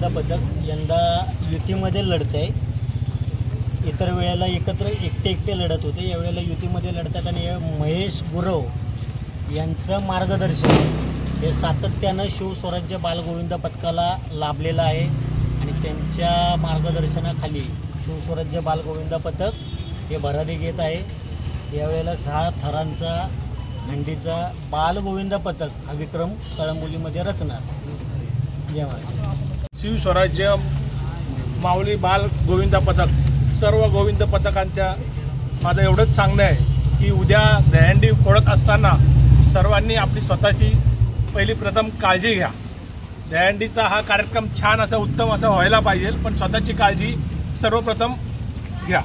गोविंदा पथक यंदा युतीमध्ये लढत आहे इतर वेळेला एकत्र एकटे एकटे लढत होते. यावेळेला युतीमध्ये लढतात आणि महेश गुरव यांचं मार्गदर्शन हे सातत्यानं शिवस्वराज्य बालगोविंद पथकाला लाभलेलं आहे आणि त्यांच्या मार्गदर्शनाखाली शिवस्वराज्य बालगोविंद पथक हे भरारी घेत आहे. यावेळेला सहा थरांचा हंडीचा बालगोविंद पथक हा विक्रम कळंबोलीमध्ये रचणार. जेव्हा शिवस्वराज्य माऊली बाल गोविंद पथक सर्व गोविंद पथकांच्या माझं एवढंच सांगणं आहे की उद्या दहंडी फोडत असताना सर्वांनी आपली स्वतःची पहिली प्रथम काळजी घ्या. दहंडीचा हा कार्यक्रम छान असा उत्तम असा व्हायला पाहिजे पण स्वतःची काळजी सर्वप्रथम घ्या.